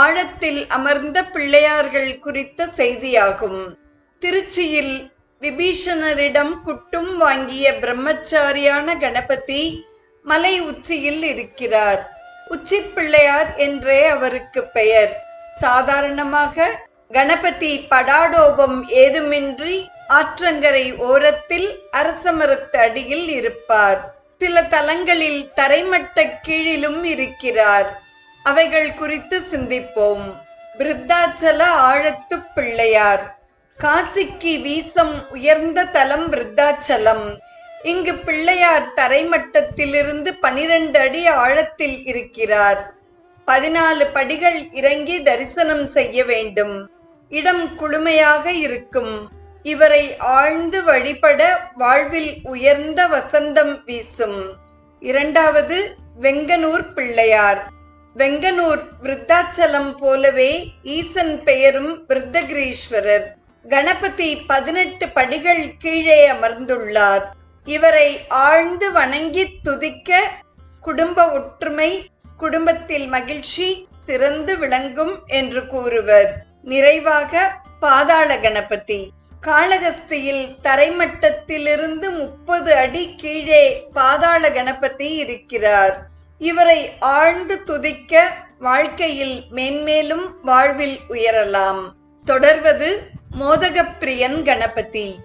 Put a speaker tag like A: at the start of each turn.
A: ஆழத்தில் அமர்ந்த பிள்ளையார்கள் குறித்த செய்தியாகும். திருச்சியில் விபீஷணரிடம் குட்டும் வாங்கிய பிரம்மச்சாரியான கணபதி மலை உச்சியில் இருக்கிறார். உச்சி பிள்ளையார் என்றே அவருக்கு பெயர். சாதாரணமாக கணபதி படாடோபம் ஏதுமின்றி ஆற்றங்கரை ஓரத்தில் அரசமரத்து அடியில் இருப்பார். சில தலங்களில் தரைமட்ட கீழிலும் இருக்கிறார். அவைகள் குறித்து சிந்திப்போம். விருத்தாச்சல ஆழத்து பிள்ளையார். காசிக்கு வீசம் உயர்ந்த தலம் விருத்தாச்சலம். இங்கு பிள்ளையார் தரைமட்டத்திலிருந்து பனிரெண்டு அடி ஆழத்தில் இருக்கிறார். பதினாலு படிகள் இறங்கி தரிசனம் செய்ய வேண்டும். இடம் குளுமையாக இருக்கும். இவரை ஆழ்ந்து வழிபட வாழ்வில் உயர்ந்த வசந்தம் வீசும். இரண்டாவது வெங்கனூர் பிள்ளையார். வெங்கனூர் விருத்தாச்சலம் போலவே ஈசன் பெயரும் விருத்தகிரீஸ்வரர். கணபதி பதினெட்டு படிகள் கீழே அமர்ந்துள்ளார். இவரை ஆழ்ந்து வணங்கி துதிக்க குடும்ப ஒற்றுமை குடும்பத்தில் மகிழ்ச்சி சிறந்து விளங்கும் என்று கூறுவர். நிறைவாக பாதாள கணபதி. காளகஸ்தியில் தரைமட்டத்திலிருந்து முப்பது அடி கீழே பாதாள கணபதி இருக்கிறார். இவரை ஆழ்ந்து துதிக்க வாழ்க்கையில் மேன்மேலும் வாழ்வில் உயரலாம். தொடர்வது மோதகப்பிரியன் கணபதி.